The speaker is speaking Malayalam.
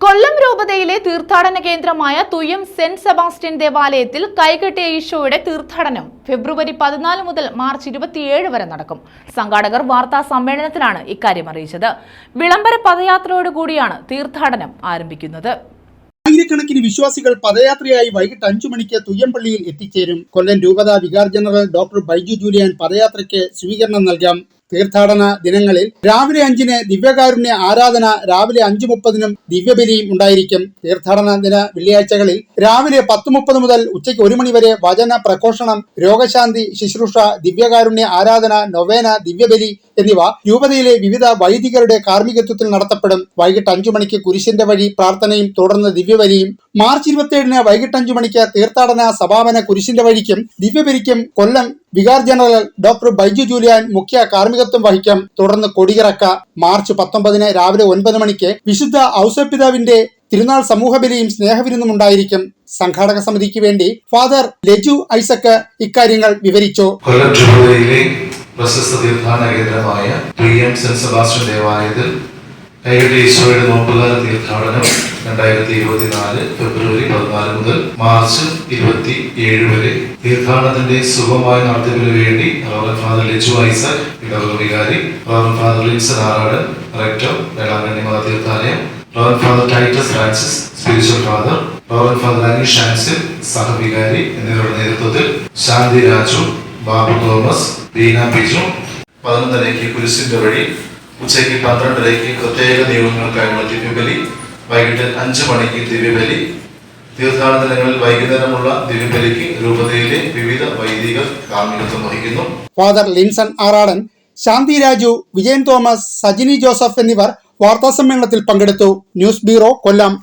കൊല്ലം രൂപതയിലെ തീർത്ഥാടന കേന്ദ്രമായ തുയം സെന്റ് സെബാസ്റ്റ്യൻ ദേവാലയത്തിൽ കൈകെട്ടിയ ഈശോയുടെ തീർത്ഥാടനം ഫെബ്രുവരി പതിനാല് മുതൽ മാർച്ച് ഇരുപത്തിയേഴ് വരെ നടക്കും. സംഘാടകർ വാർത്താ സമ്മേളനത്തിലാണ് ഇക്കാര്യം അറിയിച്ചത്. വിളംബര പദയാത്രയോടുകൂടിയാണ് തീർത്ഥാടനം ആരംഭിക്കുന്നത്. ആയിരക്കണക്കിന് വിശ്വാസികൾ പദയാത്രയായി വൈകിട്ട് അഞ്ചു മണിക്ക് തുയ്യമ്പള്ളിയിൽ എത്തിച്ചേരും. കൊല്ലം രൂപത vicar general doctor Baiju Julian പദയാത്രയ്ക്ക് സ്വീകരണം നൽകാം. തീർത്ഥാടന ദിനങ്ങളിൽ രാവിലെ അഞ്ചിന് ദിവ്യകാരുണ്യ ആരാധന രാവിലെ അഞ്ചു മുപ്പതിനും ദിവ്യബലിയും ഉണ്ടായിരിക്കും. തീർത്ഥാടന ദിന വെള്ളിയാഴ്ചകളിൽ രാവിലെ പത്ത് മുപ്പത് മുതൽ ഉച്ചയ്ക്ക് ഒരു മണി വരെ വചന പ്രഘോഷണം രോഗശാന്തി ശുശ്രൂഷ ദിവ്യകാരുണ്യ ആരാധന നൊവേന ദിവ്യബലി എന്നിവ രൂപതയിലെ വിവിധ വൈദികരുടെ കാർമ്മികത്വത്തിൽ നടത്തപ്പെടും. വൈകിട്ട് അഞ്ചു മണിക്ക് കുരിശിന്റെ വഴി പ്രാർത്ഥനയും തുടർന്ന് ദിവ്യവലിയും. മാർച്ച് ഇരുപത്തിയേഴിന് വൈകിട്ട് അഞ്ചു മണിക്ക് തീർത്ഥാടന സമാപന കുരിശിന്റെ വഴിക്കും ദിവ്യബലിക്കും Kollam vicar general doctor Baiju Julian മുഖ്യ കാർമ്മികത്വം വഹിക്കും. തുടർന്ന് കൊടിയിറക്ക. മാർച്ച് പത്തൊമ്പതിന് രാവിലെ ഒൻപത് മണിക്ക് വിശുദ്ധ ഔസപിതാവിന്റെ തിരുനാൾ സമൂഹബലിയും സ്നേഹവിരുന്നും ഉണ്ടായിരിക്കും. സംഘാടക സമിതിക്ക് വേണ്ടി ഫാദർ ലജു ഐസക് ഇക്കാര്യങ്ങൾ വിവരിച്ചു. പ്രശസ്ത തീർത്ഥാടന കേന്ദ്രമായ പി എം സെന്റ് സെബാസ്റ്റ്യൻ ദേവാലയത്തിൽ കൈകട്ടി ഈശോയുടെ നോമ്പുകാല തീർത്ഥാടനം രണ്ടായിരത്തി ഇരുപത്തിനാല് ഫെബ്രുവരി പതിനാല് മുതൽ മാർച്ച് ഇരുപത്തി ഏഴ് വരെ. തീർത്ഥാടനത്തിന്റെ സുഖമായ നടത്തിപ്പിന് വേണ്ടി റവറൻ ഫാദർ ലിജു ഐസക് ഇടവക ഫാദർ ലിൻസൺ ആറാട് റെക്ടർ വേളാങ്കണ്ണി മത തീർത്ഥാലയം reverend father Titus Francis spiritual father reverend father Aneesh Shancil സഹവികാരി എന്നിവരുടെ നേതൃത്വത്തിൽ ശാന്തി രാജു ബാബു തോമസ് ബീന ബിജു പതിനൊന്നരയ്ക്ക് കുരിശിന്റെ വഴി ഉച്ചയ്ക്ക് പന്ത്രണ്ടരയ്ക്ക് പ്രത്യേക നിയമങ്ങൾക്കായുള്ള ദിവ്യബലി വൈകിട്ട് അഞ്ച് മണിക്ക് ദിവ്യബലി തീർത്ഥാടനങ്ങളിൽ വൈകുന്നേരമുള്ള ദിവ്യബലിക്ക് രൂപതയിലെ വിവിധ വൈദിക കാർമ്മികത്വം വഹിക്കുന്നു. ഫാദർ ലിൻസൺ ആറാടൻ ശാന്തി രാജു വിജയൻ തോമസ് സജിനി ജോസഫ് എന്നിവർ വാർത്താസമ്മേളനത്തിൽ പങ്കെടുത്തു. News bureau Kollam.